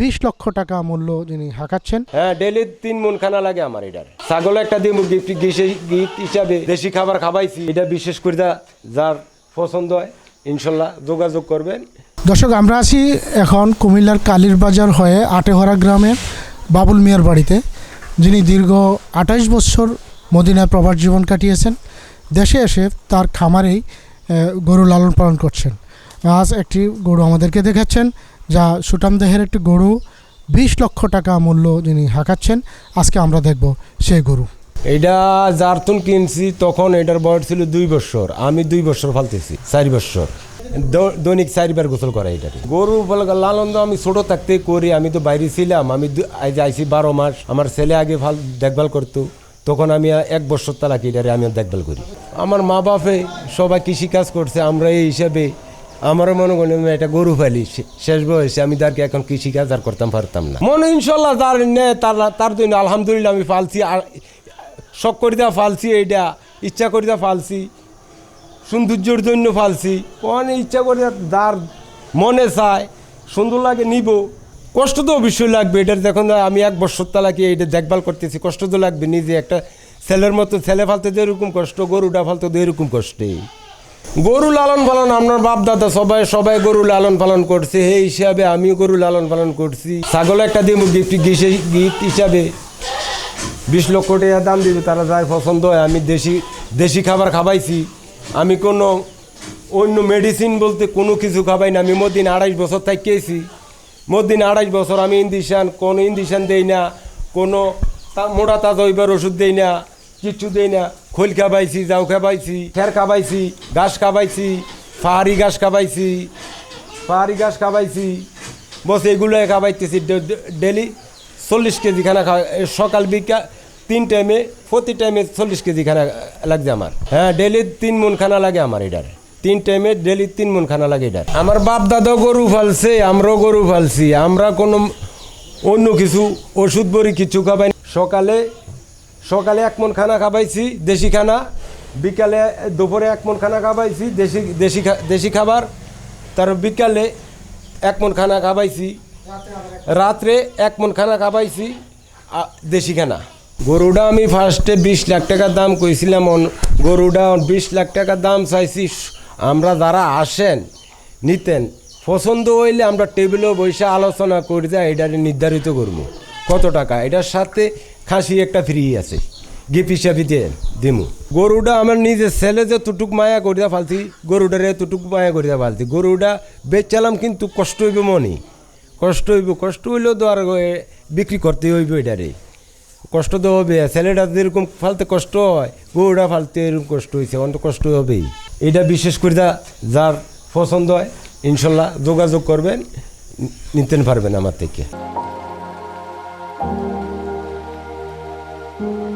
বিশ লক্ষ টাকা মূল্য যিনি হাঁকাচ্ছেন। হ্যাঁ ডেলি তিন মন খানা লাগে আমার এটার। ছাগল একটা দিব গিফট গিফট হিসাবে দেশি খাবার খাবাইছি। এটা বিশেষ করে যার পছন্দ হয় ইনশাল্লাহ যোগাযোগ করবেন। দর্শক আমরা আছি এখন কুমিল্লার কালীর বাজার হয়ে আটেহরা গ্রামের বাবুল মিয়ার বাড়িতে যিনি দীর্ঘ আঠাইশ বছর মদিনায় প্রবাস জীবন কাটিয়েছেন। দেশে এসে তার খামারেই গরু লালন পালন করছেন। আজ একটি গরু আমাদেরকে দেখাচ্ছেন যা সুটাম দেহের একটি গরু, বিশ লক্ষ টাকা মূল্য যিনি হাঁকাচ্ছেন, আজকে আমরা দেখব সেই গরু। এটা যার তুন কিনছি, তখন এটার বয়স ছিল দুই বছর, আমি দুই বছর ফালতেছি, চারি বছর। দৈনিক চারিবার গোসল করা এটা গরু লালন আমি ছোট থাকতে করি, আমি তো বাইরে ছিলাম, আমি আইছি বারো মাস, আমার ছেলে আগে ভালো দেখভাল করতো, তখন আমি এক বছর তালাকি এটারে আমি দেখভাল করি। আমার মা বাপে সবাই কৃষিকাজ করছে, আমরা এই হিসাবে আমারও মনে করি একটা গরু ফালি শেষ বয়সে আমি তারকে এখন কৃষি কাজ আর করতাম, পারতাম না। মনে ইনশাল্লাহ তার তার তার জন্য আলহামদুলিল্লাহ আমি ফালছি আর শখ করিতা ফালছি এইটা ইচ্ছা করিতা ফালছি সৌন্দর্যের জন্য ফালছি অনেক ইচ্ছা করি যার মনে চায়, সুন্দর লাগে, নিব। কষ্ট তো অবশ্যই লাগবে, এটার দেখুন আমি এক বছর তালাকে এটা দেখভাল করতেছি, কষ্ট তো লাগবে, নিজে একটা ছেলের মতো ছেলে ফালতে যেরকম কষ্ট, গরুটা ফালতে তো এরকম কষ্টে গরু লালন পালন, আপনার বাপ দাদা সবাই সবাই গরু লালন পালন করছে। সেই হিসাবে আমিও গরু লালন পালন করছি। ছাগল একটা দিব গিফট গিফট হিসাবে। বিশ লক্ষ টাকা দাম দিবে, তারা যাই পছন্দ হয়, আমি দেশি দেশি খাবার খাবাইছি। আমি কোনো অন্য মেডিসিন বলতে কোনো কিছু খাবাই না। আমি মদিন আড়াইশ বছর থাকিয়েছি। মদিন আড়াইশ বছর আমি ইন্দিশান কোনো ইন্দিশান দেই না। কোনো মোটা তাজা হইবার ওষুধ দেই না। কিচ্ছু দেই না। খোল খাবাইছি, জাউ খাবাইছি খের খাবাইছি, ঘাস খাবাইছি পাহাড়ি ঘাস খাবাইছি পাহাড়ি ঘাস খাবাইছি, বস এগুলো খাবাইতেছি ডেলি। চল্লিশ কেজি খানা খাওয়া সকাল বিকাল তিন টাইমে, প্রতি টাইমে চল্লিশ কেজি খানা লাগছে আমার। হ্যাঁ ডেলি তিন মন খানা লাগে আমার এটার। তিন টাইমে ডেলি তিন মন খানা লাগে এটার। আমার বাপ দাদাও গরু ফালছে, আমরাও গরু ফালছি, আমরা কোনো অন্য কিছু, ওষুধ বড়ি কিছু খাবাই সকালে সকালে এক মন খানা খাবাইছি, দেশি খানা। বিকালে, দুপুরে এক মন খানা খাবাইছি, দেশি দেশি দেশি খাবার। তার বিকালে এক মন খানা খাবাইছি। রাত্রে এক মন খানা খাবাইছি দেশি খানা। গরুটা আমি ফার্স্টে বিশ লাখ টাকার দাম কইছিলাম গরুটা বিশ লাখ টাকার দাম চাইছি। আমরা যারা আসেন, নিতেন, পছন্দ হইলে আমরা টেবিলেও বসে আলোচনা করে যা এটা নির্ধারিত করব। কত টাকা? এটার সাথে খাসি একটা ফ্রি আছে। গিফট হিসাবে দিয়ে দিমু। গরুটা আমার নিজের ছেলে যে তুটুক মায়া করিয়া ফালছি গরুটারে তুটুক মায়া করিয়া ফালছি গরুটা বেচালাম কিন্তু কষ্ট হইব মনে। কষ্ট হইব, কষ্ট হইলেও তো আর বিক্রি করতে হইব এটারে। কষ্ট তো হবে ছেলেটা যেরকম ফালতে কষ্ট হয়, গরুটা ফালতে এরকম কষ্ট হয়েছে অন্ত কষ্ট হবেই। এটা বিশেষ করে দা যার পছন্দ হয়, ইনশাল্লাহ যোগাযোগ করবেন নিতে পারবেন আমার থেকে। Thank you.